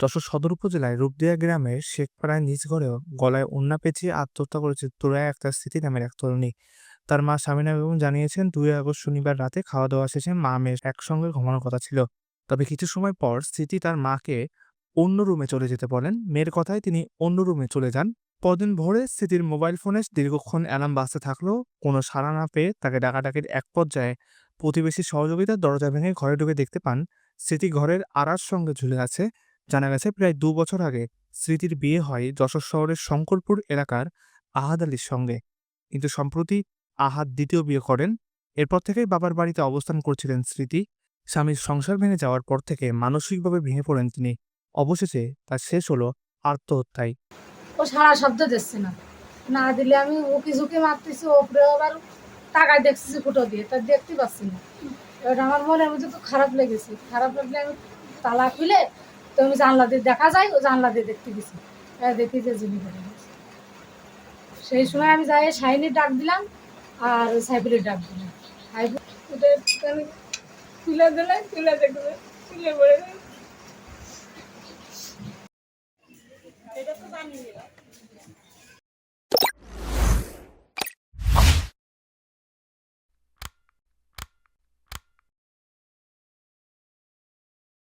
যশোর সদর উপজেলায় রূপদিয়া গ্রামের শেখপাড়ায় নিজ ঘরেও গলায় উন্না পেঁচিয়ে আত্মহত্যা করেছে তোরা একটা স্মৃতি নামের এক তরুণী। তার মা সামিনা বেগম জানিয়েছেন, দুই আগস্ট শনিবার রাতে খাওয়া দাওয়া শেষে মা মেয়ের একসঙ্গে ঘুমানোর কথা ছিল। তবে কিছু সময় পর স্মৃতি তার মাকে অন্য রুমে চলে যেতে বলেন। মেয়ের কথায় তিনি অন্য রুমে চলে যান। পরদিন ভোরে স্মৃতির মোবাইল ফোনে দীর্ঘক্ষণ অ্যালার্ম বাজতে থাকলেও কোনো সাড়া না পেয়ে তাকে ডাকাডাকির এক পর্যায়ে প্রতিবেশী সহযোগিতার দরজা ভেঙে ঘরে ঢুকে দেখতে পান স্মৃতি ঘরের আড়ার সঙ্গে ঝুলে আছে। জানা গেছে, প্রায় দু বছর আগে স্মৃতির বিয়ে হয় যশোর শহরের শঙ্করপুর এলাকার আহাদ আলীর সঙ্গে। কিন্তু সম্প্রতি আহাদ দ্বিতীয় বিয়ে করেন। এরপর থেকেই বাবার বাড়িতে অবস্থান করছিলেন স্মৃতি। স্বামীর সংসার ভেঙে যাওয়ার পর থেকে মানসিকভাবে ভেঙে পড়েন তিনি। অবশেষে তার শেষ হলো আত্মহত্যায়। ও সারা শব্দ দিচ্ছে না। না দিলে আমি উকি ঝুঁকি মারতেছি, ওপরে আবার টাকায় দেখতেছি ফুটো দিয়ে, তা দেখতে পাচ্ছি না। এবার আমার মনের মধ্যে তো খারাপ লেগেছে। খারাপ লাগলে আমি তালা খুলে তো আমি জানলা দিয়ে দেখা যায়, ও জানলা দিয়ে দেখতে গেছি। দেখি যে জিনি করে সেই সময় আমি যাই শাইনির ডাক দিলাম আর সাইফুলের ডাক দিলাম। সাইফুল তুলে দিলে, তুলে দেখবে, তুলে 发给你了